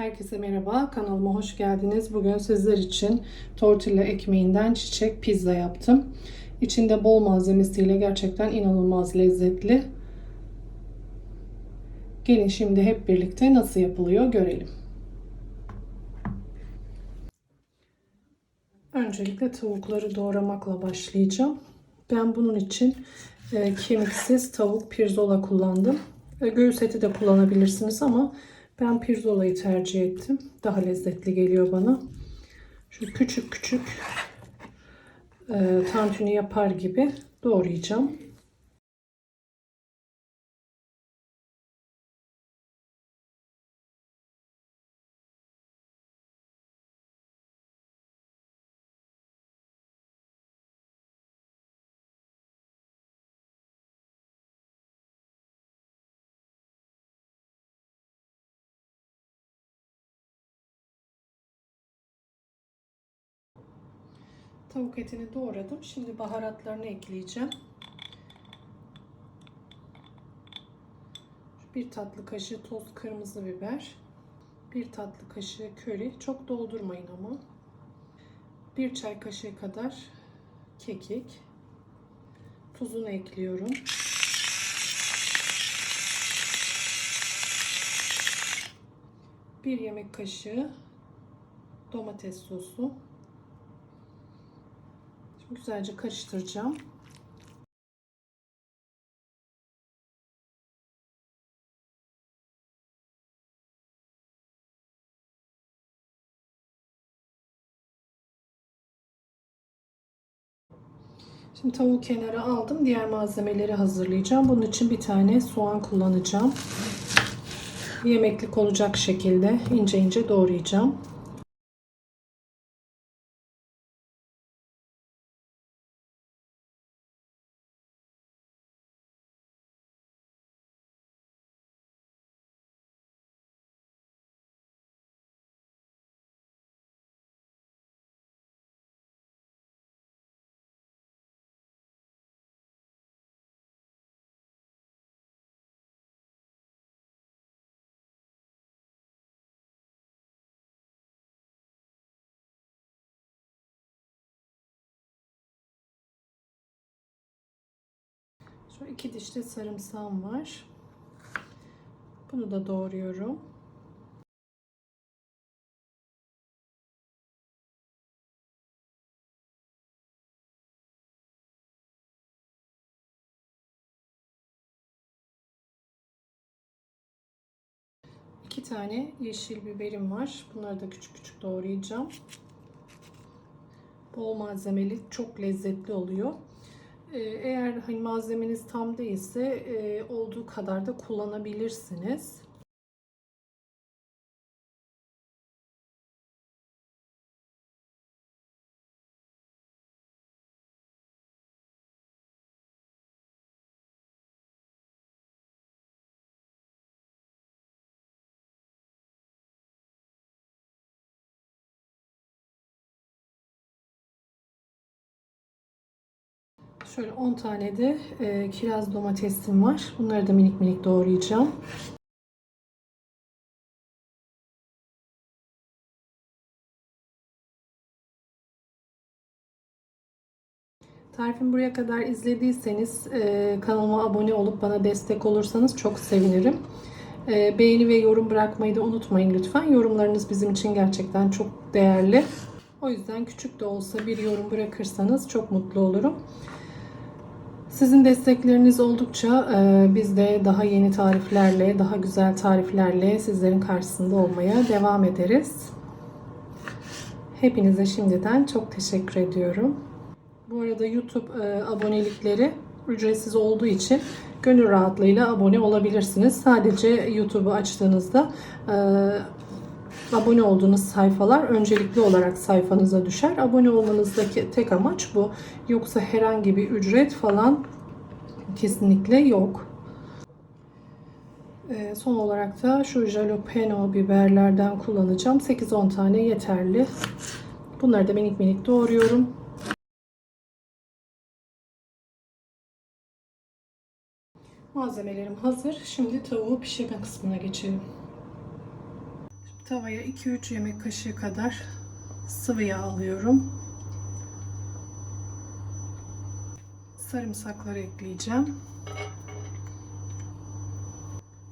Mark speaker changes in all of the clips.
Speaker 1: Herkese merhaba, kanalıma hoş geldiniz. Bugün sizler için tortilla ekmeğinden çiçek pizza yaptım. İçinde bol malzemesiyle gerçekten inanılmaz lezzetli. Gelin şimdi hep birlikte nasıl yapılıyor görelim. Öncelikle tavukları doğramakla başlayacağım. Ben bunun için e, kemiksiz tavuk pirzola kullandım. E, göğüs eti de kullanabilirsiniz ama ben pirzolayı tercih ettim. Daha lezzetli geliyor bana. Şu küçük küçük e, tantuni yapar gibi doğrayacağım. Tavuk etini doğradım. Şimdi baharatlarını ekleyeceğim. Bir tatlı kaşığı toz kırmızı biber. Bir tatlı kaşığı köri. Çok doldurmayın ama. Bir çay kaşığı kadar kekik. Tuzunu ekliyorum. Bir yemek kaşığı domates sosu. Güzelce karıştıracağım. Şimdi tavuğu kenara aldım. Diğer malzemeleri hazırlayacağım. Bunun için bir tane soğan kullanacağım. Yemeklik olacak şekilde ince ince doğrayacağım. Şu iki dişli sarımsağım var. Bunu da doğruyorum. İki tane yeşil biberim var. Bunları da küçük küçük doğrayacağım. Bol malzemeli, çok lezzetli oluyor. Ee, eğer hani malzemeniz tam değilse e, olduğu kadar da kullanabilirsiniz. Şöyle 10 tane de e, kiraz domatesim var. Bunları da minik minik doğrayacağım. Tarifimi buraya kadar izlediyseniz e, kanalıma abone olup bana destek olursanız çok sevinirim. E, beğeni ve yorum bırakmayı da unutmayın lütfen. Yorumlarınız bizim için gerçekten çok değerli. O yüzden küçük de olsa bir yorum bırakırsanız çok mutlu olurum. Sizin destekleriniz oldukça e, biz de daha yeni tariflerle, daha güzel tariflerle sizlerin karşısında olmaya devam ederiz. Hepinize şimdiden çok teşekkür ediyorum. Bu arada YouTube e, abonelikleri ücretsiz olduğu için gönül rahatlığıyla abone olabilirsiniz. Sadece YouTube'u açtığınızda e, abone olduğunuz sayfalar öncelikli olarak sayfanıza düşer. Abone olmanızdaki tek amaç bu. Yoksa herhangi bir ücret falan kesinlikle yok. Ee, son olarak da şu jalapeno biberlerden kullanacağım. 8-10 tane yeterli. Bunları da minik minik doğruyorum. Malzemelerim hazır. Şimdi tavuğu pişirme kısmına geçelim. Tavaya 2-3 yemek kaşığı kadar sıvı yağ alıyorum. Sarımsakları ekleyeceğim.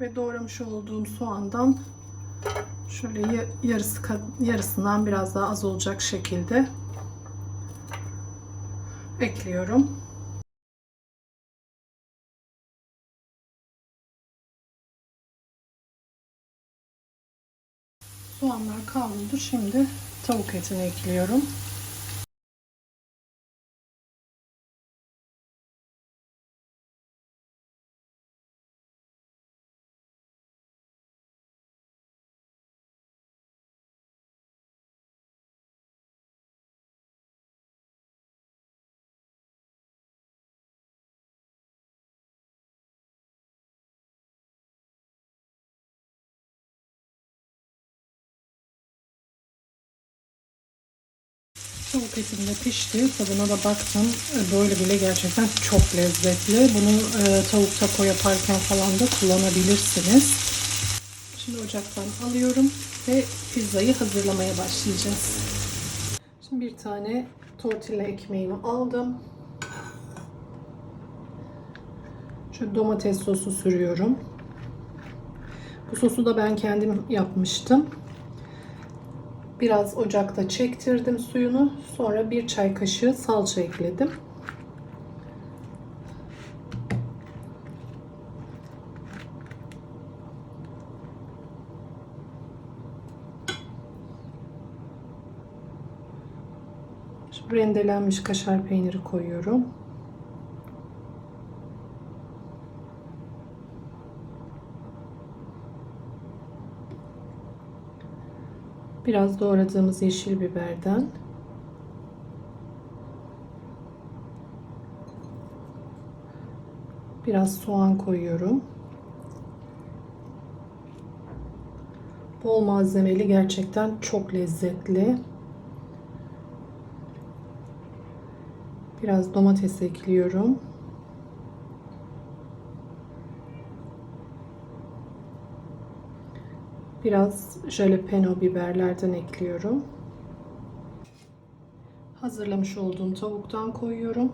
Speaker 1: Ve doğramış olduğum soğandan şöyle yarısı yarısından biraz daha az olacak şekilde ekliyorum. Soğanlar kavruldu. Şimdi tavuk etini ekliyorum. Tavuk etim de pişti. Tadına da baktım. Böyle bile gerçekten çok lezzetli. Bunu e, tavuk taco yaparken falan da kullanabilirsiniz. Şimdi ocaktan alıyorum ve pizzayı hazırlamaya başlayacağız. Şimdi bir tane tortilla ekmeğimi aldım. Şöyle domates sosu sürüyorum. Bu sosu da ben kendim yapmıştım. Biraz ocakta çektirdim suyunu. Sonra bir çay kaşığı salça ekledim. Rendelenmiş kaşar peyniri koyuyorum. Biraz doğradığımız yeşil biberden. Biraz soğan koyuyorum. Bol malzemeli gerçekten çok lezzetli. Biraz domates ekliyorum. Biraz jalapeno biberlerden ekliyorum. Hazırlamış olduğum tavuktan koyuyorum.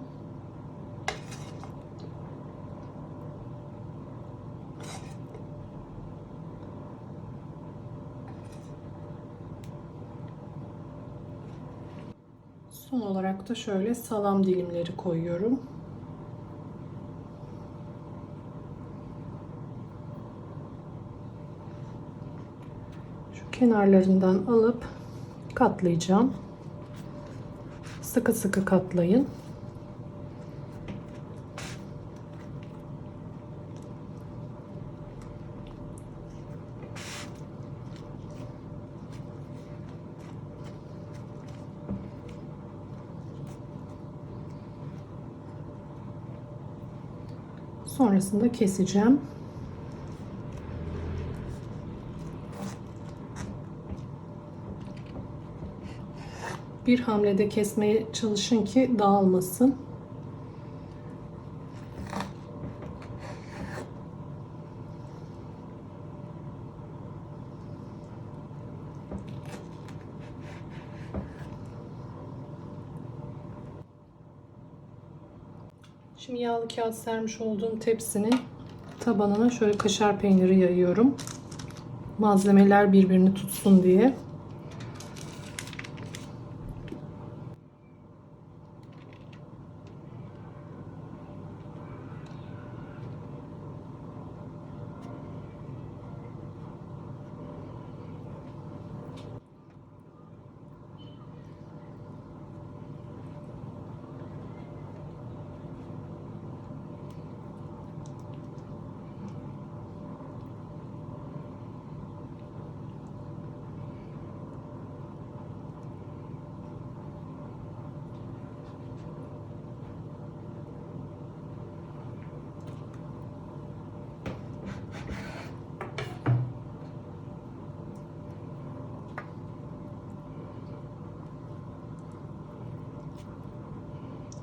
Speaker 1: Son olarak da şöyle salam dilimleri koyuyorum. Kenarlarından alıp katlayacağım. Sıkı sıkı katlayın. Sonrasında keseceğim. Bir hamlede kesmeye çalışın ki dağılmasın. Şimdi yağlı kağıt sermiş olduğum tepsinin tabanına şöyle kaşar peyniri yayıyorum. Malzemeler birbirini tutsun diye.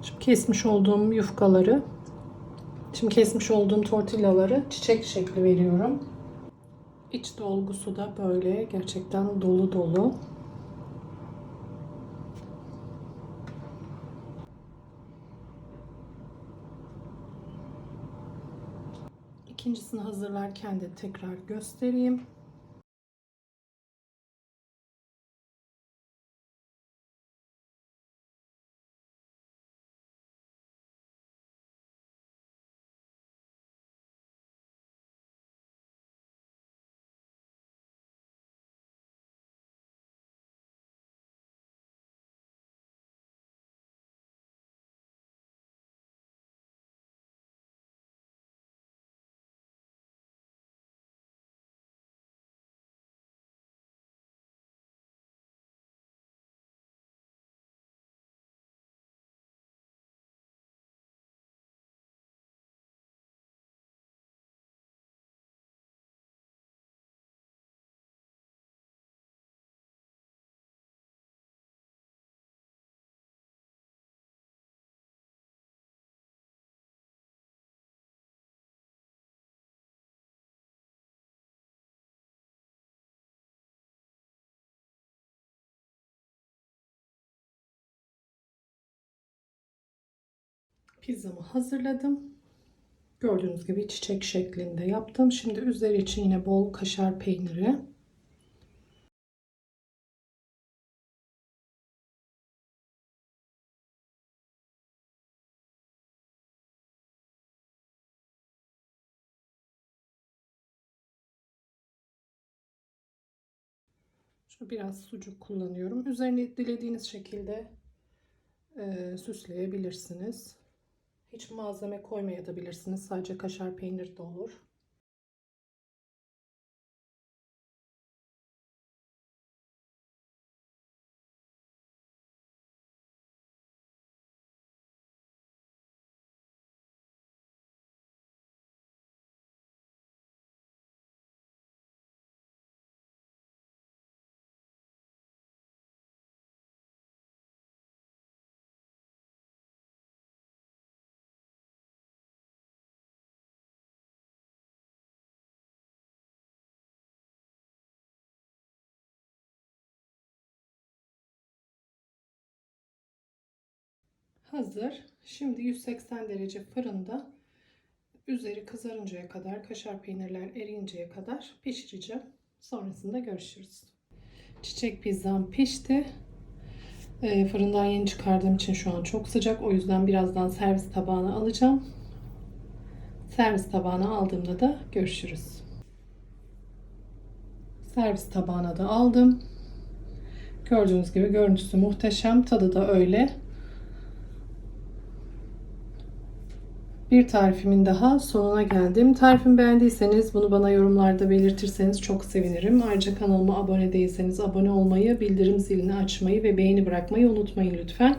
Speaker 1: Şimdi kesmiş olduğum yufkaları, şimdi kesmiş olduğum tortillaları çiçek şekli veriyorum. İç dolgusu da böyle gerçekten dolu dolu. İkincisini hazırlarken de tekrar göstereyim. Pizzamı hazırladım. Gördüğünüz gibi çiçek şeklinde yaptım. Şimdi üzeri için yine bol kaşar peyniri. Şöyle biraz sucuk kullanıyorum. Üzerine dilediğiniz şekilde e, süsleyebilirsiniz. Hiç malzeme koymayabilirsiniz. Sadece kaşar peynir de olur. Hazır. Şimdi 180 derece fırında üzeri kızarıncaya kadar, kaşar peynirler eriyinceye kadar pişireceğim. Sonrasında görüşürüz. Çiçek pizzam pişti. E, fırından yeni çıkardığım için şu an çok sıcak. O yüzden birazdan servis tabağına alacağım. Servis tabağına aldığımda da görüşürüz. Servis tabağına da aldım. Gördüğünüz gibi görüntüsü muhteşem. Tadı da öyle. Bir tarifimin daha sonuna geldim. Tarifimi beğendiyseniz bunu bana yorumlarda belirtirseniz çok sevinirim. Ayrıca kanalıma abone değilseniz abone olmayı, bildirim zilini açmayı ve beğeni bırakmayı unutmayın lütfen.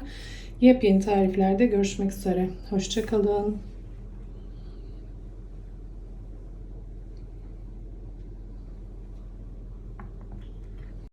Speaker 1: Yepyeni tariflerde görüşmek üzere. Hoşçakalın.